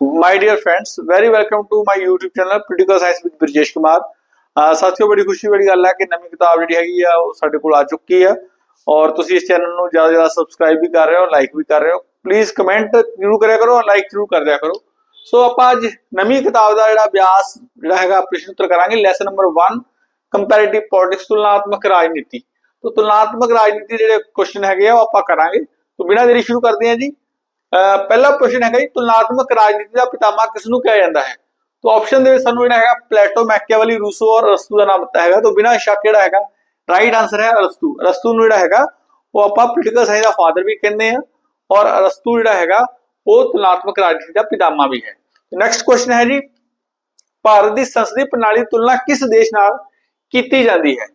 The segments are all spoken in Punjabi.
My dear friends very welcome to my YouTube channel political science with Brijesh Kumar ah ਸਾਥੀਓ, ਬੜੀ ਖੁਸ਼ੀ ਵਾਲੀ ਗੱਲ ਹੈ ਕਿ ਨਵੀਂ ਕਿਤਾਬ ਜਿਹੜੀ ਹੈਗੀ ਆ, ਉਹ ਸਾਡੇ ਕੋਲ ਆ ਚੁੱਕੀ ਆ ਔਰ ਤੁਸੀਂ ਇਸ ਚੈਨਲ ਨੂੰ ਜ਼ਿਆਦਾ ਜ਼ਿਆਦਾ ਸਬਸਕ੍ਰਾਈਬ ਵੀ ਕਰ ਰਹੇ ਹੋ ਲਾਈਕ ਵੀ ਕਰ ਰਹੇ ਹੋ। ਪਲੀਜ਼ ਕਮੈਂਟ ਜ਼ਰੂਰ ਕਰਿਆ ਕਰੋ ਔਰ ਲਾਈਕ ਜ਼ਰੂਰ ਕਰ ਦਿਆ ਕਰੋ। ਸੋ ਆਪਾਂ ਅੱਜ ਨਵੀਂ ਕਿਤਾਬ ਦਾ ਜਿਹੜਾ ਅਭਿਆਸ, ਜਿਹੜਾ ਹੈਗਾ, ਪ੍ਰਸ਼ਨ ਉੱਤਰ ਕਰਾਂਗੇ। ਲੈਸਨ ਨੰਬਰ 1 ਕੰਪੈਰੀਟਿਵ ਪੋਲਿਟਿਕਸ ਤੁਲਨਾਤਮਕ ਰਾਜਨੀਤੀ। ਤੋਂ, ਤੁਲਨਾਤਮਕ ਰਾਜਨੀਤੀ ਦੇ ਜਿਹੜੇ ਕੁਐਸਚਨ ਹੈਗੇ ਆ, ਉਹ ਆਪਾਂ ਕਰਾਂਗੇ। ਤੋਂ, ਬਿਨਾਂ ਦੇਰੀ ਸ਼ੁਰੂ ਕਰਦੇ ਹਾਂ ਜੀ। ਪਹਿਲਾ ਪ੍ਰਸ਼ਨ ਹੈਗਾ ਜੀ, ਤੁਲਨਾਤਮਕ ਰਾਜਨੀਤੀ ਦਾ ਪਿਤਾਮਾ ਕਿਸ ਨੂੰ ਕਿਹਾ ਜਾਂਦਾ ਹੈ? ਤੋਂ ਆਪਸ਼ਨ ਦੇ ਵਿੱਚ ਸਾਨੂੰ ਜਿਹੜਾ ਹੈਗਾ ਪਲੇਟੋ ਮੈਕੀਆਵਲੀ ਰੂਸੋ ਔਰ ਅਰਸਤੂ ਦਾ ਨਾਮ ਦਿੱਤਾ ਹੈਗਾ। ਤੋਂ ਬਿਨਾਂ ਸ਼ੱਕ ਜਿਹੜਾ ਹੈਗਾ ਰਾਈਟ ਆਨਸਰ ਹੈ ਅਰਸਤੂ। ਅਰਸਤੂ ਨੂੰ ਜਿਹੜਾ ਹੈਗਾ, ਉਹ ਆਪਾਂ ਪੋਲੀਟੀਕਲ ਸਾਇੰਸ ਦਾ ਫਾਦਰ ਵੀ ਕਹਿੰਦੇ ਆ ਔਰ ਅਰਸਤੂ ਜਿਹੜਾ ਹੈਗਾ, ਉਹ ਤੁਲਨਾਤਮਕ ਰਾਜਨੀਤੀ ਦਾ ਪਿਤਾਮਾ ਵੀ ਹੈ। ਨੈਕਸਟ ਕੁਐਸਚਨ ਹੈ ਜੀ, ਭਾਰਤ ਦੀ ਸੰਸਦੀ ਪ੍ਰਣਾਲੀ ਦੀ ਤੁਲਨਾ ਕਿਸ ਦੇਸ਼ ਨਾਲ ਕੀਤੀ ਜਾਂਦੀ ਹੈ?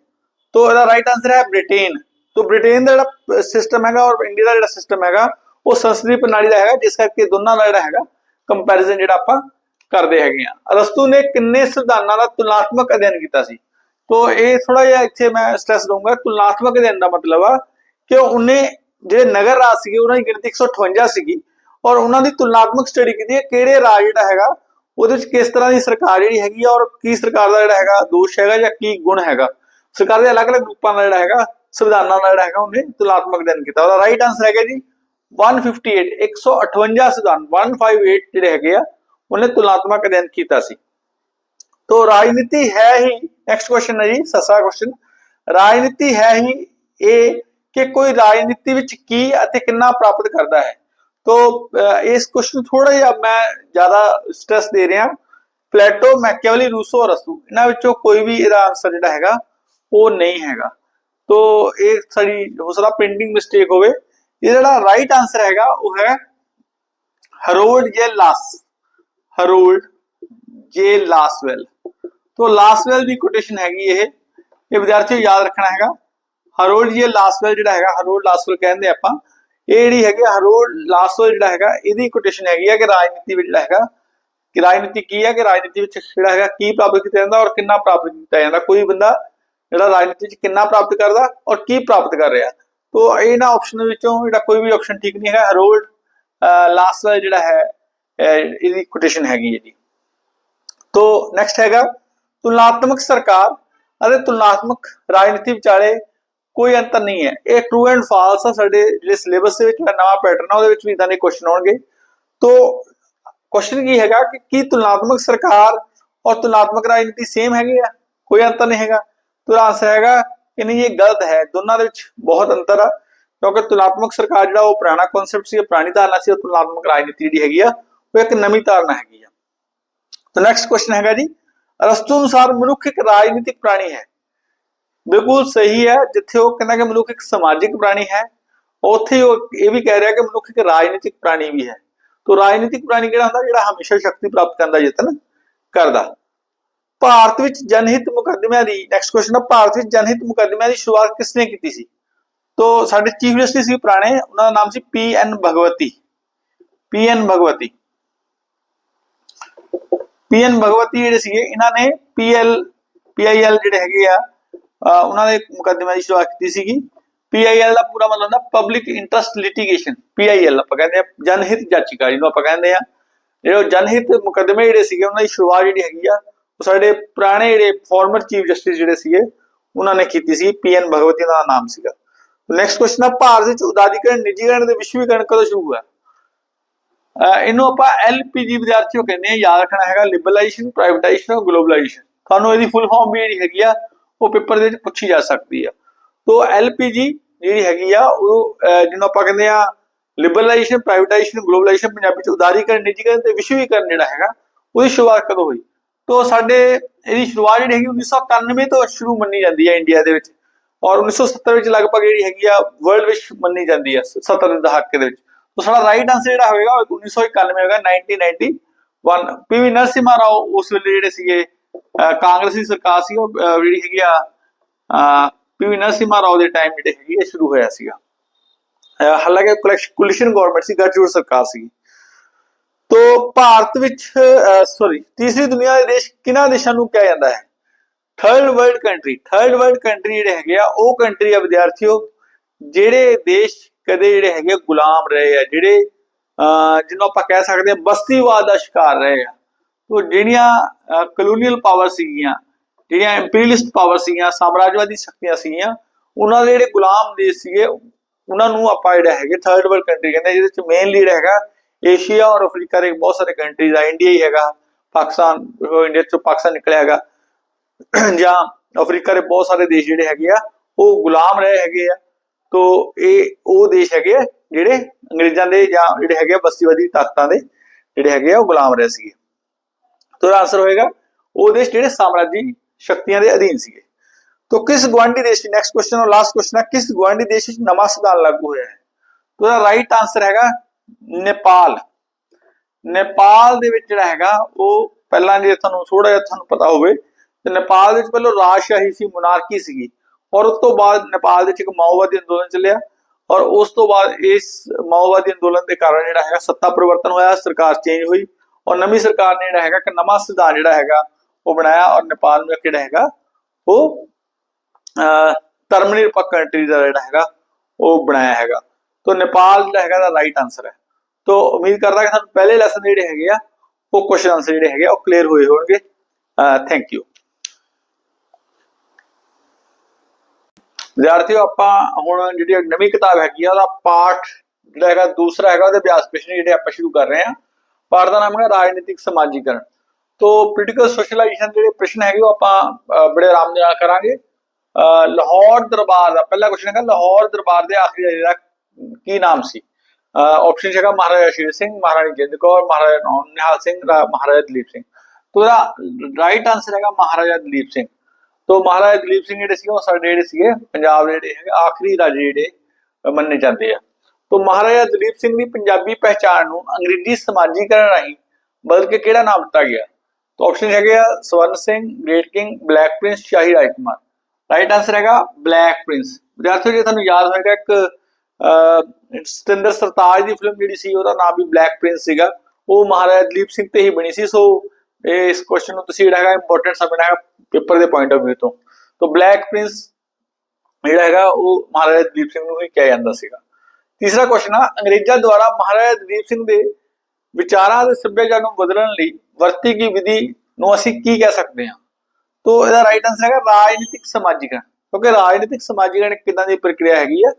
ਤਾਂ ਇਹਦਾ ਰਾਈਟ ਆਨਸਰ ਹੈ ਬ੍ਰਿਟੇਨ। ਤੋਂ ਬ੍ਰਿਟੇਨ ਦਾ ਜਿਹੜਾ ਸਿਸਟਮ ਹੈਗਾ ਔਰ ਇੰਡੀਆ ਦਾ ਜਿਹੜਾ ਸਿਸਟਮ ਹੈਗਾ ਉਹ ਸੰਸਦੀ ਪ੍ਰਣਾਲੀ ਦਾ ਹੈਗਾ, ਜਿਸ ਕਰਕੇ ਦੋਨਾਂ ਦਾ ਜਿਹੜਾ ਹੈਗਾ ਕੰਪੈਰੀਜ਼ਨ ਜਿਹੜਾ ਆਪਾਂ ਕਰਦੇ ਹੈਗੇ ਆ ਅਰਸਤੂ ਨੇ ਕਿੰਨੇ ਸੰਵਿਧਾਨਾਂ ਦਾ ਤੁਲਨਾਤਮਕ ਅਧਿਐਨ ਕੀਤਾ ਸੀ? ਤੋਂ ਇਹ ਥੋੜਾ ਜਿਹਾ ਇੱਥੇ ਮੈਂ ਸਟ੍ਰੈਸ ਦਊਂਗਾ। ਤੁਲਨਾਤਮਕ ਅਧਿਐਨ ਦਾ ਮਤਲਬ ਆ ਕਿ ਉਹਨੇ ਜਿਹੜੇ ਨਗਰ ਰਾਜ ਸੀਗੇ, ਉਹਨਾਂ ਦੀ ਗਿਣਤੀ 158 ਸੀਗੀ ਔਰ ਉਹਨਾਂ ਦੀ ਤੁਲਨਾਤਮਕ ਸਟੱਡੀ ਕੀਤੀ ਹੈ। ਕਿਹੜੇ ਰਾਜ ਜਿਹੜਾ ਹੈਗਾ, ਉਹਦੇ ਵਿੱਚ ਕਿਸ ਤਰ੍ਹਾਂ ਦੀ ਸਰਕਾਰ ਜਿਹੜੀ ਹੈਗੀ ਆ ਔਰ ਕੀ ਸਰਕਾਰ ਦਾ ਜਿਹੜਾ ਹੈਗਾ ਦੋਸ਼ ਹੈਗਾ ਜਾਂ ਕੀ ਗੁਣ ਹੈਗਾ। ਸਰਕਾਰ ਦੇ ਅਲੱਗ-ਅਲੱਗ ਰੂਪਾਂ ਦਾ ਜਿਹੜਾ ਹੈਗਾ, ਸੰਵਿਧਾਨਾਂ ਦਾ ਜਿਹੜਾ ਹੈਗਾ, ਉਹਨੇ ਤੁਲਨਾਤਮਕ ਅਧਿਐਨ ਕੀਤਾ। ਉਹਦਾ ਰਾਈਟ ਆਨਸਰ ਹੈਗਾ ਜੀ 158 158 ਸੰਵਿਧਾਨ 158 ਜਿਹੜੇ ਹੈਗੇ ਆ, ਉਹਨੇ ਤੁਲਨਾਤਮਕ ਅਧਿਐਨ ਕੀਤਾ ਸੀ। ਤੋ ਰਾਜਨੀਤੀ ਹੈ ਹੀ ਨੈਕਸਟ ਕੁਐਸਚਨ ਹੈ ਜੀ, ਸਸਾ ਕੁਐਸਚਨ ਰਾਜਨੀਤੀ ਹੈ ਹੀ ਇਹ ਕਿ ਕੋਈ ਰਾਜਨੀਤੀ ਵਿੱਚ ਕੀ ਅਤੇ ਕਿੰਨਾ ਪ੍ਰਾਪਤ ਕਰਦਾ ਹੈ। ਤੋ ਇਸ ਕੁਐਸਚਨ ਥੋੜਾ ਜਿਹਾ ਮੈਂ ਜ਼ਿਆਦਾ ਸਟ੍ਰੈਸ ਦੇ ਰਿਹਾ। ਪਲੇਟੋ ਮੈਕਿਆਵਲੀ ਰੂਸੋ ਰਸੂ ਇਹਨਾਂ ਵਿੱਚੋਂ ਕੋਈ ਵੀ ਇਹਦਾ ਆਨਸਰ ਜਿਹੜਾ ਹੈਗਾ, ਉਹ ਨਹੀਂ ਹੈਗਾ। ਤੋ, ਇਹ ਸਾਡੀ ਹੋ ਸਕਦਾ ਪ੍ਰਿੰਟਿੰਗ ਮਿਸਟੇਕ ਹੋਵੇ। ਇਹ ਜਿਹੜਾ ਰਾਈਟ ਆਨਸਰ ਹੈਗਾ ਉਹ ਹੈ ਹਰੋਲਡ ਜੇ ਲਾਸ ਹਰੋਲਡ ਜੇ ਲਾਸਵੈਲ ਤੋਂ ਲਾਸਵੈਲ ਦੀ ਕੋਟੇਸ਼ਨ ਹੈਗੀ ਇਹ। ਇਹ ਵਿਦਿਆਰਥੀਓ ਯਾਦ ਰੱਖਣਾ ਹੈਗਾ। ਹਰੋਲਡ ਜੇ ਲਾਸਵੈਲ ਜਿਹੜਾ ਹੈਗਾ ਹਰੋਲਡ ਲਾਸਵੈਲ ਕਹਿੰਦੇ ਆਪਾਂ। ਇਹ ਜਿਹੜੀ ਹੈਗੀ ਆ, ਹਰੋਲਡ ਲਾਸਵੈਲ ਜਿਹੜਾ ਹੈਗਾ ਇਹਦੀ ਕੋਟੇਸ਼ਨ ਹੈਗੀ ਹੈ ਕਿ ਰਾਜਨੀਤੀ ਵਿੱਚ ਜਿਹੜਾ ਹੈਗਾ। ਕਿ ਰਾਜਨੀਤੀ ਕੀ ਹੈ ਕਿ ਰਾਜਨੀਤੀ ਵਿੱਚ ਜਿਹੜਾ ਹੈਗਾ ਕੀ ਪ੍ਰਾਪਤ ਕੀਤਾ ਜਾਂਦਾ ਔਰ ਕਿੰਨਾ ਪ੍ਰਾਪਤ ਕੀਤਾ ਜਾਂਦਾ। ਕੋਈ ਬੰਦਾ ਜਿਹੜਾ ਰਾਜਨੀਤੀ ਵਿੱਚ ਕਿੰਨਾ ਪ੍ਰਾਪਤ ਕਰਦਾ ਔਰ ਕੀ ਪ੍ਰਾਪਤ ਕਰ ਰਿਹਾ। ਤੋਂ ਇਹਨਾਂ ਆਪਸ਼ਨ ਵਿੱਚੋਂ ਜਿਹੜਾ ਕੋਈ ਵੀ ਆਪਸ਼ਨ ਠੀਕ ਨਹੀਂ ਹੈਗਾ ਹਰੋਲਡ ਲਾਸਵੈਲ ਜਿਹੜਾ ਹੈ ਇਹਦੀ ਕੋਟੇਸ਼ਨ ਹੈਗੀ ਹੈ ਜੀ। ਤੋ ਨੈਕਸਟ ਹੈਗਾ, ਤੁਲਨਾਤਮਕ ਸਰਕਾਰ ਅਤੇ ਤੁਲਨਾਤਮਕ ਰਾਜਨੀਤੀ ਵਿਚਾਲੇ ਕੋਈ ਅੰਤਰ ਨਹੀਂ ਹੈ। ਇਹ ਟਰੂ ਐਂਡ ਫਾਲਸ ਆ ਸਾਡੇ ਜਿਹੜੇ ਸਿਲੇਬਸ ਦੇ ਵਿੱਚ ਜਿਹੜਾ ਨਵਾਂ ਪੈਟਰਨ ਆ, ਉਹਦੇ ਵਿੱਚ ਵੀ ਇਦਾਂ ਦੇ ਕੁਐਸਚਨ ਆਉਣਗੇ। ਤੋ ਕੁਐਸਚਨ ਕੀ ਹੈਗਾ ਕਿ ਕੀ ਤੁਲਨਾਤਮਕ ਸਰਕਾਰ ਔਰ ਤੁਲਨਾਤਮਕ ਰਾਜਨੀਤੀ ਸੇਮ ਹੈਗੀ ਆ? ਕੋਈ ਅੰਤਰ ਨਹੀਂ ਹੈਗਾ। ਤੋ ਆਨਸਰ ਹੈਗਾ ਕਿ ਨਹੀਂ, ਇਹ ਗਲਤ ਹੈ। ਦੋਨਾਂ ਦੇ ਵਿੱਚ ਬਹੁਤ ਅੰਤਰ ਆ, ਕਿਉਂਕਿ ਤੁਲਨਾਤਮਕ ਸਰਕਾਰ ਜਿਹੜਾ ਉਹ ਪੁਰਾਣਾ ਕਨਸੈਪਟ ਸੀ ਪੁਰਾਣੀ ਧਾਰਨਾ ਸੀ ਔਰ ਤੁਲਨਾਤਮਕ ਰਾਜਨੀਤੀ ਜਿਹੜੀ ਹੈਗੀ ਆ, ਉਹ ਇੱਕ ਨਵੀਂ ਧਾਰਨਾ ਹੈਗੀ ਆ। ਤਾਂ ਨੈਕਸਟ ਕੁਐਸਚਨ ਹੈਗਾ ਜੀ ਅਰਸਤੂ ਅਨੁਸਾਰ ਮਨੁੱਖ ਇੱਕ ਰਾਜਨੀਤਿਕ ਪ੍ਰਾਣੀ ਹੈ। ਬਿਲਕੁਲ ਸਹੀ ਹੈ, ਜਿੱਥੇ ਉਹ ਕਹਿੰਦਾ ਕਿ ਮਨੁੱਖ ਇੱਕ ਸਮਾਜਿਕ ਪ੍ਰਾਣੀ ਹੈ, ਉੱਥੇ ਉਹ ਇਹ ਵੀ ਕਹਿ ਰਿਹਾ ਕਿ ਮਨੁੱਖ ਇੱਕ ਰਾਜਨੀਤਿਕ ਪ੍ਰਾਣੀ ਵੀ ਹੈ। ਤੋਂ ਰਾਜਨੀਤਿਕ ਪ੍ਰਾਣੀ ਕਿਹੜਾ ਹੁੰਦਾ? ਜਿਹੜਾ ਹਮੇਸ਼ਾ ਸ਼ਕਤੀ ਪ੍ਰਾਪਤ ਕਰਨ ਦਾ ਯਤਨ ਕਰਦਾ। ਭਾਰਤ ਵਿੱਚ ਜਨਹਿਤ ਮੁਕੱਦਮਿਆਂ ਦੀ ਨੈਕਸਟ ਕੁਐਸਚਨ ਹੈ ਭਾਰਤ ਵਿੱਚ ਜਨਹਿਤ ਮੁਕੱਦਮਿਆਂ ਦੀ ਸ਼ੁਰੂਆਤ ਕਿਸ ਨੇ ਕੀਤੀ ਸੀ? ਤੋਂ ਸਾਡੇ ਚੀਫ ਜਸਟਿਸ ਸੀ ਪੁਰਾਣੇ, ਉਹਨਾਂ ਦਾ ਨਾਮ ਸੀ ਪੀ ਐਨ ਭਗਵਤੀ। ਪੀ ਐਨ ਭਗਵਤੀ। ਪੀ ਐਨ ਭਗਵਤੀ ਜਿਹੜੇ ਸੀਗੇ, ਇਹਨਾਂ ਨੇ ਪੀਐਲ ਪੀਆਈਐਲ ਜਿਹੜੇ ਹੈਗੇ ਆ ਉਹਨਾਂ ਦੇ ਮੁਕੱਦਮੇ ਦੀ ਸ਼ੁਰੂਆਤ ਕੀਤੀ ਸੀਗੀ। ਪੀਆਈਐਲ ਦਾ ਪੂਰਾ ਮਤਲਬ ਹੁੰਦਾ ਪਬਲਿਕ ਇੰਟਰਸਟ ਲਿਟੀਗੇਸ਼ਨ ਪੀਆਈਐਲ ਆਪਾਂ ਕਹਿੰਦੇ ਆ, ਜਨਹਿਤ ਜਾਚਿਕਾ ਜਿਹਨੂੰ ਆਪਾਂ ਕਹਿੰਦੇ ਆ। ਜਿਹੜੇ ਜਨਹਿਤ ਮੁਕੱਦਮੇ ਜਿਹੜੇ ਸੀਗੇ, ਉਹਨਾਂ ਦੀ ਸ਼ੁਰੂਆਤ ਜਿਹੜੀ ਹੈਗੀ ਆ ਸਾਡੇ ਪੁਰਾਣੇ ਜਿਹੜੇ ਫਾਰਮਰ ਚੀਫ ਜਸਟਿਸ ਜਿਹੜੇ ਸੀਗੇ, ਉਹਨਾਂ ਨੇ ਕੀਤੀ ਸੀ ਪੀਐਨ ਭਗਵਤੀ ਦਾ ਨਾਮ ਸੀਗਾ। ਨੈਕਸਟ ਕੁਐਸਚਨ ਆ, ਭਾਰਤ ਵਿੱਚ ਉਦਾਰੀਕਰਨ ਨਿੱਜੀਕਰਨ ਤੇ ਵਿਸ਼ਵੀਕਰਨ ਕਦੋਂ ਸ਼ੁਰੂ ਹੋਇਆ? ਇਹਨੂੰ ਆਪਾਂ ਐਲਪੀਜੀ ਵਿਦਿਆਰਥੀਓ ਕਹਿੰਦੇ ਆ ਯਾਦ ਰੱਖਣਾ ਹੈਗਾ ਲਿਬਰਲਾਈਜੇਸ਼ਨ ਪ੍ਰਾਈਵੇਟਾਈਜੇਸ਼ਨ ਔਰ ਗਲੋਬਲਾਈਜੇਸ਼ਨ ਤੁਹਾਨੂੰ ਇਹਦੀ ਫੁੱਲ ਫਾਰਮ ਵੀ ਜਿਹੜੀ ਹੈਗੀ ਆ, ਉਹ ਪੇਪਰ ਦੇ ਵਿੱਚ ਪੁੱਛੀ ਜਾ ਸਕਦੀ ਆ। ਤੋਂ ਐਲਪੀਜੀ ਜਿਹੜੀ ਹੈਗੀ ਆ, ਉਹ ਜਿਹਨੂੰ ਆਪਾਂ ਕਹਿੰਦੇ ਆ ਲਿਬਰਲਾਈਜੇਸ਼ਨ ਪ੍ਰਾਈਵੇਟਾਈਜੇਸ਼ਨ ਗਲੋਬਲਾਈਜੇਸ਼ਨ ਪੰਜਾਬੀ ਚ ਉਦਾਰੀਕਰਨ ਨਿੱਜੀਕਰਨ ਤੇ ਵਿਸ਼ਵੀਕਰਨ ਜਿਹੜਾ ਹੈਗਾ, ਉਹਦੀ ਸ਼ੁਰੂਆਤ ਕਦੋਂ ਹੋਈ? ਤੋਂ ਸਾਡੇ ਇਹਦੀ ਸ਼ੁਰੂਆਤ ਜਿਹੜੀ ਹੈਗੀ 1991 ਤੋਂ ਸ਼ੁਰੂ ਮੰਨੀ ਜਾਂਦੀ ਹੈ ਇੰਡੀਆ ਦੇ ਵਿੱਚ ਔਰ 1970 ਵਿੱਚ ਲਗਭਗ ਜਿਹੜੀ ਹੈਗੀ ਆ ਵਰਲਡ ਵਿੱਚ ਮੰਨੀ ਜਾਂਦੀ ਹੈ 70 ਦੇ ਦਹਾਕੇ ਦੇ ਵਿੱਚ। ਤਾਂ ਸਾਡਾ ਰਾਈਟ ਆਨਸਰ ਜਿਹੜਾ ਹੋਵੇਗਾ ਉਹ 1991 ਹੋਵੇਗਾ 1991 ਪੀਵੀ ਨਰਸਿਮਹਾ ਰਾਓ ਉਸ ਵੇਲੇ ਜਿਹੜੇ ਸੀਗੇ, ਅਹ ਕਾਂਗਰਸੀ ਸਰਕਾਰ ਸੀ, ਉਹ ਜਿਹੜੀ ਹੈਗੀ ਆ ਪੀਵੀ ਨਰਸਿਮਾ ਰਾਓ ਦੇ ਟਾਈਮ ਜਿਹੜੇ ਹੈਗੀ ਇਹ ਸ਼ੁਰੂ ਹੋਇਆ ਸੀਗਾ। ਹਾਲਾਂਕਿ ਕੁਲਿਸ਼ਨ ਗਵਰਨਮੈਂਟ ਸੀ ਗੱਠਜੋੜ ਸਰਕਾਰ ਸੀ ਤੋ ਭਾਰਤ ਵਿੱਚ ਸੌਰੀ ਤੀਸਰੀ ਦੁਨੀਆ ਦੇ ਦੇਸ਼ ਕਿਹਨਾਂ ਦੇਸ਼ਾਂ ਨੂੰ ਕਿਹਾ ਜਾਂਦਾ ਹੈ? Third world country third world country ਜਿਹੜੇ ਹੈਗੇ ਆ, ਉਹ ਕੰਟਰੀ ਆ ਵਿਦਿਆਰਥੀਓ, ਜਿਹੜੇ ਦੇਸ਼ ਕਦੇ ਜਿਹੜੇ ਹੈਗੇ ਗੁਲਾਮ ਰਹੇ ਆ, ਜਿਹੜੇ ਜਿਹਨੂੰ ਆਪਾਂ ਕਹਿ ਸਕਦੇ ਹਾਂ ਬਸਤੀਵਾਦ ਦਾ ਸ਼ਿਕਾਰ ਰਹੇ ਆ। ਤੋ ਜਿਹੜੀਆਂ ਕਲੋਨੀਅਲ ਪਾਵਰ ਸੀਗੀਆਂ, ਜਿਹੜੀਆਂ ਇੰਪੀਰੀਅਲਿਸਟ ਪਾਵਰ ਸੀਗੀਆਂ, ਸਾਮਰਾਜਵਾਦੀ ਸ਼ਕਤੀਆਂ ਸੀਗੀਆਂ, ਉਹਨਾਂ ਦੇ ਜਿਹੜੇ ਗੁਲਾਮ ਦੇਸ਼ ਸੀਗੇ, ਉਹਨਾਂ ਨੂੰ ਆਪਾਂ ਜਿਹੜਾ ਹੈਗੇ ਥਰਡ ਵਰਲਡ ਕੰਟਰੀ ਕਹਿੰਦੇ ਜਿਹਦੇ ਵਿੱਚ ਮੇਨਲੀ ਜਿਹੜਾ ਹੈਗਾ ਏਸ਼ੀਆ ਔਰ ਅਫਰੀਕਾ ਦੇ ਬਹੁਤ ਸਾਰੇ ਕੰਟਰੀਜ਼ ਆ ਇੰਡੀਆ ਹੀ ਹੈਗਾ, ਪਾਕਿਸਤਾਨ ਇੰਡੀਆ ਚੋਂ ਪਾਕਿਸਤਾਨ ਨਿਕਲਿਆ ਹੈਗਾ। ਜਾਂ ਅਫਰੀਕਾ ਦੇ ਬਹੁਤ ਸਾਰੇ ਦੇਸ਼ ਜਿਹੜੇ ਹੈਗੇ ਆ, ਉਹ ਗੁਲਾਮ ਰਹੇ ਹੈਗੇ ਆ। ਤੋ ਇਹ ਉਹ ਦੇਸ਼ ਹੈਗੇ ਆ ਜਿਹੜੇ ਅੰਗਰੇਜ਼ਾਂ ਦੇ ਜਾਂ ਜਿਹੜੇ ਹੈਗੇ ਆ ਬਸਤੀਵਾਦੀ ਤਾਕਤਾਂ ਦੇ ਜਿਹੜੇ ਹੈਗੇ ਆ, ਉਹ ਗੁਲਾਮ ਰਹੇ ਸੀਗੇ। ਤੋ ਇਹਦਾ ਆਨਸਰ ਹੋਏਗਾ, ਉਹ ਦੇਸ਼ ਜਿਹੜੇ ਸਾਮਰਾਜੀ ਸ਼ਕਤੀਆਂ ਦੇ ਅਧੀਨ ਸੀਗੇ। ਤੋ ਕਿਸ ਗਵਾਂਢੀ ਦੇਸ਼ ਨੈਕਸਟ ਕੁਐਸਚਨ ਔਰ ਲਾਸਟ ਕੁਐਸਚਨ ਹੈ ਕਿਸ ਗਵਾਂਢੀ ਦੇਸ਼ ਵਿੱਚ ਨਵਾਂ ਸੰਵਿਧਾਨ ਲਾਗੂ ਹੋਇਆ ਹੈ? ਤੋ ਇਹਦਾ ਰਾਈਟ ਆਨਸਰ ਹੈਗਾ ਨੇਪਾਲ। ਨੇਪਾਲ ਦੇ ਵਿੱਚ ਜਿਹੜਾ ਹੈਗਾ, ਉਹ ਪਹਿਲਾਂ ਜੇ ਤੁਹਾਨੂੰ ਥੋੜਾ ਜਿਹਾ ਤੁਹਾਨੂੰ ਪਤਾ ਹੋਵੇ, ਤੇ ਨੇਪਾਲ ਦੇ ਵਿੱਚ ਪਹਿਲਾਂ ਰਾਜਸ਼ਾਹੀ ਸੀ, ਮੋਨਾਰਕੀ ਸੀਗੀ। ਔਰ ਉਸ ਤੋਂ ਬਾਅਦ ਨੇਪਾਲ ਦੇ ਵਿੱਚ ਇੱਕ ਮਾਓਵਾਦੀ ਅੰਦੋਲਨ ਚੱਲਿਆ। ਔਰ ਉਸ ਤੋਂ ਬਾਅਦ ਇਸ ਮਾਓਵਾਦੀ ਅੰਦੋਲਨ ਦੇ ਕਾਰਨ ਜਿਹੜਾ ਹੈਗਾ, ਸੱਤਾ ਪਰਿਵਰਤਨ ਹੋਇਆ, ਸਰਕਾਰ ਚੇਂਜ ਹੋਈ। ਔਰ ਨਵੀਂ ਸਰਕਾਰ ਨੇ ਜਿਹੜਾ ਹੈਗਾ ਕਿ ਨਵਾਂ ਸੰਵਿਧਾਨ ਜਿਹੜਾ ਹੈਗਾ, ਉਹ ਬਣਾਇਆ। ਔਰ ਨੇਪਾਲ ਨੂੰ ਜਿਹੜਾ ਹੈਗਾ, ਉਹ, ਅਹ, ਧਰਮ ਨਿਰਪੱਖ ਕੰਟਰੀ ਦਾ ਜਿਹੜਾ ਹੈਗਾ, ਉਹ ਬਣਾਇਆ ਹੈਗਾ। ਤੋਂ ਨੇਪਾਲ ਜਿਹੜਾ ਹੈਗਾ ਦਾ ਰਾਈਟ ਆਨਸਰ ਹੈ। ਤੋਂ ਉਮੀਦ ਕਰਦਾ ਕਿ ਤੁਹਾਨੂੰ ਪਹਿਲੇ ਲੈਸਨ ਜਿਹੜੇ ਹੈਗੇ ਆ ਉਹ ਕੁਐਸਚਨ ਆਨਸਰ ਜਿਹੜੇ ਹੈਗੇ ਆ ਉਹ ਕਲੀਅਰ ਹੋਏ ਹੋਣਗੇ। ਥੈਂਕ ਯੂ ਵਿਦਿਆਰਥੀਓ ਆਪਾਂ ਹੁਣ ਜਿਹੜੀ ਨਵੀਂ ਕਿਤਾਬ ਹੈਗੀ ਆ ਉਹਦਾ ਪਾਠ ਜਿਹੜਾ ਹੈਗਾ ਦੂਸਰਾ ਹੈਗਾ ਉਹਦੇ ਅਭਿਆਸ ਪ੍ਰਸ਼ਨ ਜਿਹੜੇ ਆਪਾਂ ਸ਼ੁਰੂ ਕਰ ਰਹੇ ਹਾਂ ਪਾਠ ਦਾ ਨਾਮ ਹੈ ਰਾਜਨੀਤਿਕ ਸਮਾਜੀਕਰਨ। ਤੋਂ ਪੋਲੀਟੀਕਲ ਸੋਸ਼ਲਾਈਜੇਸ਼ਨ ਜਿਹੜੇ ਪ੍ਰਸ਼ਨ ਹੈਗੇ ਉਹ ਆਪਾਂ ਬੜੇ ਆਰਾਮ ਨਾਲ ਕਰਾਂਗੇ। ਅਹ, ਲਾਹੌਰ ਦਰਬਾਰ ਦਾ ਪਹਿਲਾ ਕੁਐਸਚਨ ਹੈਗਾ ਲਾਹੌਰ ਦਰਬਾਰ ਦੇ ਆਖਰੀ ਰਾਜੇ ਦਾ ਕੀ ਨਾਮ ਸੀ? ਆਪਸ਼ਨ ਹੈਗਾ ਮਹਾਰਾਜਾ ਸ਼ੇਰ ਸਿੰਘ, ਮਹਾਰਾਣੀ ਜਿੰਦ ਕੌਰ, ਮਹਾਰਾਜਾ ਨਿਹਾਲ ਸਿੰਘ ਮਹਾਰਾਜਾ ਦਲੀਪ ਸਿੰਘ। ਤੋਂ ਇਹਦਾ ਰਾਈਟ ਆਨਸਰ ਹੈਗਾ ਮਹਾਰਾਜਾ ਦਲੀਪ ਸਿੰਘ। ਤੋਂ ਮਹਾਰਾਜਾ ਦਲੀਪ ਸਿੰਘ ਜਿਹੜੇ ਸੀ, ਉਹ ਸਾਡੇ ਜਿਹੜੇ ਸੀਗੇ, ਪੰਜਾਬ ਦੇ ਜਿਹੜੇ ਹੈਗੇ, ਆਖਰੀ ਰਾਜੇ ਜਿਹੜੇ ਮੰਨੇ ਜਾਂਦੇ ਆ। ਤੋਂ ਮਹਾਰਾਜਾ ਦਲੀਪ ਸਿੰਘ ਦੀ ਪੰਜਾਬੀ ਪਹਿਚਾਣ ਨੂੰ ਅੰਗਰੇਜ਼ੀ ਸਮਾਜੀਕਰਨ ਰਾਹੀਂ ਬਦਲ ਕੇ ਕਿਹੜਾ ਨਾਮ ਦਿੱਤਾ ਗਿਆ? ਤਾਂ ਆਪਸ਼ਨ ਹੈਗੇ ਆ Swaran Singh, great king, black prince, ਸ਼ਾਹੀ ਰਾਜਕੁਮਾਰ। ਰਾਈਟ ਆਨਸਰ ਹੈਗਾ ਬਲੈਕ ਪ੍ਰਿੰਸ। ਵਿਦਿਆਰਥੀਓ, ਜੇ ਤੁਹਾਨੂੰ ਯਾਦ ਹੋਏਗਾ, ਇੱਕ ਸਤਿੰਦਰ ਸਰਤਾਜ ਦੀ ਫਿਲਮ ਜਿਹੜੀ ਸੀ, ਉਹਦਾ ਨਾਮ ਵੀ ਬਲੈਕ ਪ੍ਰਿੰਸ ਸੀਗਾ। ਉਹ ਮਹਾਰਾਜਾ ਦਲੀਪ ਸਿੰਘ ਤੇ ਹੀ ਬਣੀ ਸੀ। ਸੋ ਇਹ ਇਸ ਕੁਐਸਚਨ ਨੂੰ ਤੁਸੀਂ ਜਿਹੜਾ ਹੈਗਾ ਇੰਪੋਰਟੈਂਟ ਸਮਝਣਾ ਹੈ ਪੇਪਰ ਦੇ ਪੁਆਇੰਟ ਆਫ View ਤੋਂ। ਤੋਂ ਬਲੈਕ ਪ੍ਰਿੰਸ ਜਿਹੜਾ ਹੈਗਾ, ਉਹ ਮਹਾਰਾਜਾ ਦਲੀਪ ਸਿੰਘ ਨੂੰ ਹੀ ਕਿਹਾ ਜਾਂਦਾ ਸੀਗਾ। ਤੀਸਰਾ ਕੁਐਸਚਨ ਆ, ਅੰਗਰੇਜ਼ਾਂ ਦੁਆਰਾ ਮਹਾਰਾਜਾ ਦਲੀਪ ਸਿੰਘ ਦੇ ਵਿਚਾਰਾਂ ਦੇ ਸੱਭਿਆਚਾਰ ਨੂੰ ਬਦਲਣ ਲਈ ਵਰਤੀ ਗਈ ਵਿਧੀ ਨੂੰ ਅਸੀਂ ਕੀ ਕਹਿ ਸਕਦੇ ਹਾਂ? ਤੋ ਇਹਦਾ ਰਾਈਟ ਆਨਸਰ ਹੈਗਾ ਰਾਜਨੀਤਿਕ ਸਮਾਜੀਕਰਨ ਕਿਉਂਕਿ ਰਾਜਨੀਤਿਕ ਸਮਾਜੀਕਰਨ ਇੱਕ ਕਿਦਾਂ ਦੀ ਪ੍ਰਕਿਰਿਆ ਹੈਗੀ ਆ?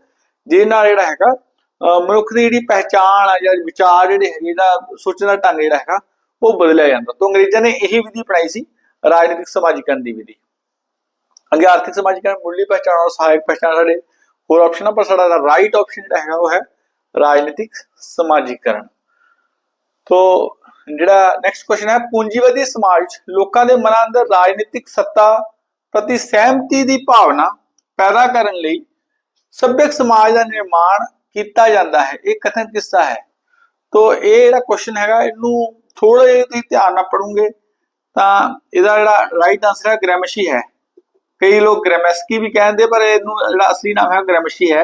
ਜਿਹਦੇ ਨਾਲ ਜਿਹੜਾ ਹੈਗਾ, ਅਹ ਮਨੁੱਖ ਦੀ ਜਿਹੜੀ ਪਹਿਚਾਣ ਆ ਜਾਂ ਵਿਚਾਰ ਜਿਹੜੇ ਹੈਗੇ ਦਾ ਸੋਚਣ ਦਾ ਢੰਗ ਜਿਹੜਾ ਹੈਗਾ, ਉਹ ਬਦਲਿਆ ਜਾਂਦਾ। ਤੋਂ ਅੰਗਰੇਜ਼ਾਂ ਨੇ ਇਹੀ ਵਿਧੀ ਅਪਣਾਈ ਸੀ, ਰਾਜਨੀਤਿਕ ਸਮਾਜੀਕਰਨ ਦੀ ਵਿਧੀ। ਅੱਗੇ ਆਰਥਿਕ ਸਮਾਜੀਕਰਨ, ਮੁੱਢਲੀ ਪਹਿਚਾਣ ਔਰ ਸਹਾਇਕ ਪਹਿਚਾਣ ਸਾਡੇ ਹੋਰ ਆਪਸ਼ਨ ਆ, ਪਰ ਸਾਡਾ ਰਾਈਟ ਆਪਸ਼ਨ ਜਿਹੜਾ ਹੈਗਾ, ਉਹ ਹੈ ਰਾਜਨੀਤਿਕ ਸਮਾਜੀਕਰਨ। ਤੋ ਜਿਹੜਾ ਨੈਕਸਟ ਕੁਐਸਚਨ ਹੈ, ਪੂੰਜੀਵਾਦੀ ਸਮਾਜ, ਲੋਕਾਂ ਦੇ ਮਨਾਂ ਅੰਦਰ ਰਾਜਨੀਤਿਕ ਸੱਤਾ ਪ੍ਰਤੀ ਸਹਿਮਤੀ ਦੀ ਭਾਵਨਾ ਪੈਦਾ ਕਰਨ ਲਈ ਸੱਭਿਅਕ ਸਮਾਜ ਦਾ ਨਿਰਮਾਣ ਕੀਤਾ ਜਾਂਦਾ ਹੈ, ਇਹ ਕਥਨ ਕਿੱਸਾ ਹੈ। ਤੋ ਇਹ ਜਿਹੜਾ ਕੁਐਸਚਨ ਹੈਗਾ, ਇਹਨੂੰ ਥੋੜਾ ਜਿਹਾ ਤੁਸੀਂ ਧਿਆਨ ਨਾਲ ਪੜੋਗੇ ਤਾਂ ਇਹਦਾ ਜਿਹੜਾ ਰਾਈਟ ਆਨਸਰ ਹੈ ਗ੍ਰੈਮਸ਼ੀ ਹੈ। ਕਈ ਲੋਕ ਗ੍ਰਾਮੈਸਕੀ ਵੀ ਕਹਿੰਦੇ, ਪਰ ਇਹਨੂੰ ਜਿਹੜਾ ਅਸਲੀ ਨਾਮ ਹੈ ਗ੍ਰਾਮਸ਼ੀ ਹੈ।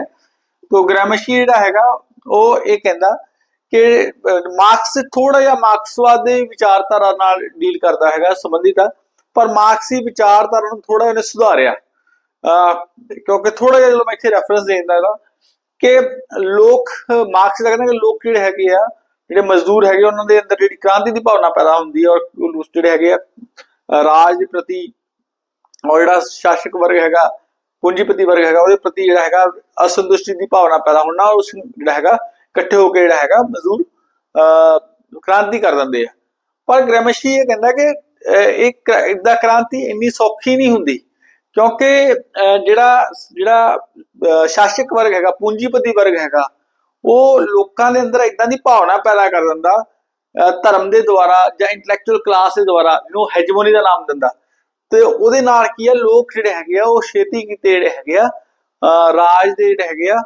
ਤੋ ਗ੍ਰਾਮਸ਼ੀ ਜਿਹੜਾ ਹੈਗਾ, ਉਹ ਇਹ ਕਹਿੰਦਾ ਕਿ ਮਾਰਕਸ ਥੋੜਾ ਜਿਹਾ ਮਾਰਕਸਵਾਦ ਦੇ ਵਿਚਾਰਧਾਰਾ ਨਾਲ ਡੀਲ ਕਰਦਾ ਹੈਗਾ ਸੰਬੰਧਿਤ ਪਰ ਮਾਰਕਸੀ ਵਿਚਾਰਧਾਰਾ ਨੂੰ ਥੋੜਾ ਇਹਨੇ ਸੁਧਾਰਿਆ। ਕਿਉਂਕਿ ਥੋੜਾ ਜਿਹਾ ਜਦੋਂ ਮੈਂ ਇੱਥੇ ਰੈਫਰੈਂਸ ਦੇਂਦਾ ਇਹਦਾ, ਕਿ ਲੋਕ ਮਾਰਕਸ ਦਾ ਕਹਿੰਦਾ ਕਿ ਲੋਕ ਜਿਹੜੇ ਹੈਗੇ ਆ, ਜਿਹੜੇ ਮਜ਼ਦੂਰ ਹੈਗੇ ਉਹਨਾਂ ਦੇ ਅੰਦਰ ਜਿਹੜੀ ਕ੍ਰਾਂਤੀ ਦੀ ਭਾਵਨਾ ਪੈਦਾ ਹੁੰਦੀ ਹੈ ਔਰ ਉਹ ਜਿਹੜੇ ਹੈਗੇ ਆ ਰਾਜ ਦੇ ਪ੍ਰਤੀ, ਔਰ ਜਿਹੜਾ ਸ਼ਾਸਕ ਵਰਗ ਹੈਗਾ, ਪੂੰਜੀਪਤੀ ਵਰਗ ਹੈਗਾ, ਉਹਦੇ ਪ੍ਰਤੀ ਜਿਹੜਾ ਹੈਗਾ, ਅਸੰਤੁਸ਼ਟੀ ਦੀ ਭਾਵਨਾ ਪੈਦਾ ਹੋਣਾ ਉਸ ਜਿਹੜਾ ਹੈਗਾ, ਇਕੱਠੇ ਹੋ ਕੇ ਜਿਹੜਾ ਹੈਗਾ, ਮਜ਼ਦੂਰ, ਅਹ, ਕ੍ਰਾਂਤੀ ਕਰ ਦਿੰਦੇ ਆ। ਪਰ ਗ੍ਰੈਮਸ਼ੀ ਇਹ ਕਹਿੰਦਾ ਕਿ ਇਹ ਕ੍ਰਾ- ਕ੍ਰਾਂਤੀ ਇੰਨੀ ਸੌਖੀ ਨਹੀਂ ਹੁੰਦੀ। ਕਿਉਂਕਿ ਅਹ, ਜਿਹੜਾ ਜਿਹੜਾ ਸ਼ਾਸਕ ਵਰਗ ਹੈਗਾ ਪੂੰਜੀਪਤੀ ਵਰਗ ਹੈਗਾ ਉਹ ਲੋਕਾਂ ਦੇ ਅੰਦਰ ਇਦਾਂ ਦੀ ਭਾਵਨਾ ਪੈਦਾ ਕਰ ਦਿੰਦਾ ਅਹ, ਧਰਮ ਦੇ ਦੁਆਰਾ ਜਾਂ ਇੰਟੈਲੈਕਚੁਅਲ ਕਲਾਸ ਦੇ ਦੁਆਰਾ ਜਿਹਨੂੰ ਹੈਜਮੋਨੀ ਦਾ ਨਾਮ ਦਿੰਦਾ। ਤੇ ਉਹਦੇ ਨਾਲ ਕੀ ਆ ਲੋਕ ਜਿਹੜੇ ਹੈਗੇ ਆ ਉਹ ਛੇਤੀ ਕੀਤੇ ਜਿਹੜੇ ਹੈਗੇ ਆ ਰਾਜ ਦੇ ਜਿਹੜੇ ਹੈਗੇ ਆ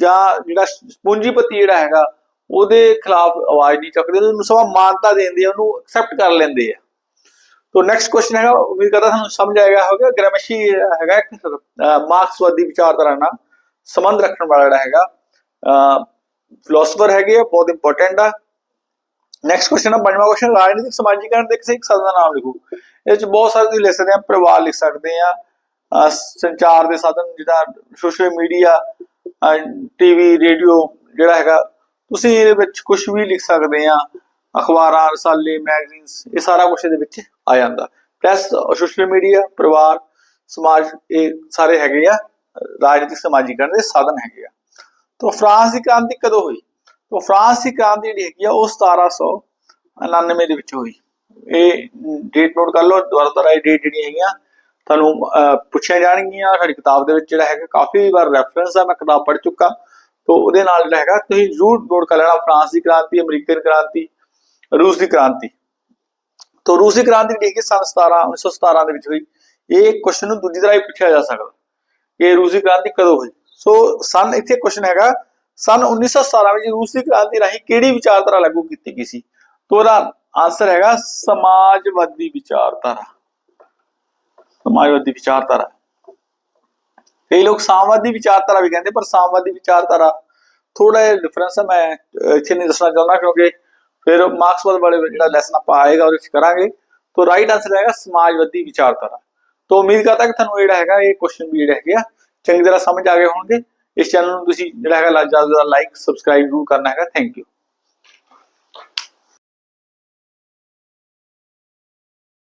ਜਾਂ ਜਿਹੜਾ ਪੂੰਜੀਪਤੀ ਜਿਹੜਾ ਹੈਗਾ ਉਹਦੇ ਖਿਲਾਫ ਆਵਾਜ਼ ਨਹੀਂ ਚੱਕਦੇ ਉਹਨੂੰ ਸਵਾ ਮਾਨਤਾ ਦਿੰਦੇ ਆ ਉਹਨੂੰ ਐਕਸੈਪਟ ਕਰ ਲੈਂਦੇ ਆ। ਤੋ ਨੈਕਸਟ ਕੁਐਸਚਨ ਹੈਗਾ ਉਮੀਦ ਕਰਦਾ ਤੁਹਾਨੂੰ ਸਮਝ ਆਏਗਾ ਹੋਗਾ ਗ੍ਰਾਮਸ਼ੀ ਹੈਗਾ ਇੱਕ ਮਾਰਕਸਵਾਦੀ ਵਿਚਾਰਧਾਰਾ ਨਾਲ ਸੰਬੰਧ ਰੱਖਣ ਵਾਲਾ ਜਿਹੜਾ ਹੈਗਾ ਫਿਲਾਸਫਰ ਹੈਗੇ ਆ ਬਹੁਤ ਇੰਪੋਰਟੈਂਟ ਆ ਨੈਕਸਟ ਕੁਐਸਚਨ ਆ ਪੰਜਵਾਂ ਕੁਐਸਚਨ ਰਾਜਨੀਤਿਕ ਸਮਾਜੀਕਰਨ ਦੇ ਕਿਸੇ ਇੱਕ ਸਾਧਨ ਦਾ ਨਾਮ ਲਿਖੋ ਇਹ ਚ ਬਹੁਤ ਸਾਰੇ ਤੁਸੀਂ ਲਿਖ ਸਕਦੇ ਆ ਪਰਿਵਾਰ ਲਿਖ ਸਕਦੇ ਆ ਸੰਚਾਰ ਦੇ ਸਾਧਨ ਜਿਹੜਾ ਸੋਸ਼ਲ ਮੀਡੀਆ ਟੀਵੀ ਰੇਡੀਓ ਜਿਹੜਾ ਹੈਗਾ ਤੁਸੀਂ ਇਹਦੇ ਵਿੱਚ ਕੁਝ ਵੀ ਲਿਖ ਸਕਦੇ ਆ ਅਖਬਾਰਾਂ ਰਸਾਲੇ ਮੈਗਜ਼ੀਨਸ ਇਹ ਸਾਰਾ ਕੁਝ ਇਹਦੇ ਵਿੱਚ ਆ ਜਾਂਦਾ। ਪ੍ਰੈਸ ਸੋਸ਼ਲ ਮੀਡੀਆ ਪਰਿਵਾਰ ਸਮਾਜ ਇਹ ਸਾਰੇ ਹੈਗੇ ਆ ਰਾਜਨੀਤਿਕ ਸਮਾਜੀਕਰਨ ਦੇ ਸਾਧਨ ਹੈਗੇ ਆ। ਤੋਂ ਫਰਾਂਸ ਦੀ ਕ੍ਰਾਂਤੀ ਕਦੋਂ ਹੋਈ? ਤੋਂ ਫਰਾਂਸ ਦੀ ਕ੍ਰਾਂਤੀ ਜਿਹੜੀ ਹੈਗੀ ਆ ਉਹ 1799 ਦੇ ਵਿੱਚ ਹੋਈ। ਇਹ ਡੇਟ ਨੋਟ ਕਰ ਲਓ ਦੁਬਾਰਾ ਦੁਬਾਰਾ ਇਹ ਡੇਟ ਜਿਹੜੀਆਂ ਹੈਗੀਆਂ ਤੁਹਾਨੂੰ ਅਹ, ਪੁੱਛੀਆਂ ਜਾਣਗੀਆਂ। ਸਾਡੀ ਕਿਤਾਬ ਦੇ ਵਿੱਚ ਜਿਹੜਾ ਹੈਗਾ ਕਾਫੀ ਵਾਰ ਰੈਫਰੈਂਸ ਆ ਮੈਂ ਕਿਤਾਬ ਪੜ੍ਹ ਚੁੱਕਾ। ਤੋਂ ਉਹਦੇ ਨਾਲ ਜਿਹੜਾ ਹੈਗਾ ਤੁਸੀਂ ਜ਼ਰੂਰ ਨੋਟ ਕਰ ਲੈਣਾ ਫਰਾਂਸ ਦੀ ਕ੍ਰਾਂਤੀ ਅਮਰੀਕਨ ਕ੍ਰਾਂਤੀ ਰੂਸ ਦੀ ਕ੍ਰਾਂਤੀ। ਤੋਂ ਰੂਸ ਕ੍ਰਾਂਤੀ ਜਿਹੜੀ ਹੈਗੀ ਸਨ 17 1917 ਦੇ ਵਿੱਚ ਹੋਈ। ਇਹ ਕੁਐਸਚਨ ਨੂੰ ਦੂਜੀ ਤਰ੍ਹਾਂ ਹੀ ਪੁੱਛਿਆ ਜਾ ਸਕਦਾ। ਕਿ ਰੂਸ ਕ੍ਰਾਂਤੀ ਕਦੋਂ ਹੋਈ? ਸੋ ਸਨ ਇੱਥੇ ਕੁਐਸਚਨ ਹੈਗਾ, ਸਨ 1917 ਵਿੱਚ ਰੂਸ ਕ੍ਰਾਂਤੀ ਰਾਹੀਂ ਕਿਹੜੀ ਵਿਚਾਰਧਾਰਾ ਲਾਗੂ ਕੀਤੀ ਗਈ ਸੀ? ਤੋਂ ਉਹਦਾ ਆਨਸਰ ਹੈਗਾ, ਸਮਾਜਵਾਦੀ ਵਿਚਾਰਧਾਰਾ। ਸਮਾਜਵਾਦੀ ਵਿਚਾਰਧਾਰਾ। ਕਈ ਲੋਕ ਸਾਮਵਾਦੀ ਵਿਚਾਰਧਾਰਾ ਵੀ ਕਹਿੰਦੇ, ਪਰ ਸਾਮਵਾਦੀ ਵਿਚਾਰਧਾਰਾ ਥੋੜਾ ਜਿਹਾ ਡਿਫਰੈਂਸ ਹੈ, ਮੈਂ ਇੱਥੇ ਨਹੀਂ ਦੱਸਣਾ ਚਾਹੁੰਦਾ ਕਿਉਂਕਿ ਫਿਰ ਮਾਰਕਸਵਾਦ ਵਾਲੇ ਜਿਹੜਾ ਲੈਸਨ ਆਪਾਂ ਆਏਗਾ ਉਹਦੇ ਵਿੱਚ ਕਰਾਂਗੇ। ਤਾਂ ਰਾਈਟ ਆਨਸਰ ਹੈਗਾ ਸਮਾਜਵਾਦੀ ਵਿਚਾਰਧਾਰਾ। ਤੋਂ ਉਮੀਦ ਕਰਦਾ ਕਿ ਤੁਹਾਨੂੰ ਜਿਹੜਾ ਹੈਗਾ, ਇਹ ਕੁਐਸਚਨ ਵੀ ਜਿਹੜੇ ਹੈਗੇ ਆ, ਚੰਗੀ ਤਰ੍ਹਾਂ ਸਮਝ ਆ ਗਏ ਹੋਣਗੇ। ਇਸ ਚੈਨਲ ਨੂੰ ਤੁਸੀਂ ਜਿਹੜਾ ਹੈਗਾ ਜ਼ਿਆਦਾ ਜ਼ਿਆਦਾ ਲਾਈਕ ਸਬਸਕ੍ਰਾਈਬ ਜ਼ਰੂਰ ਕਰਨਾ ਹੈਗਾ। Thank you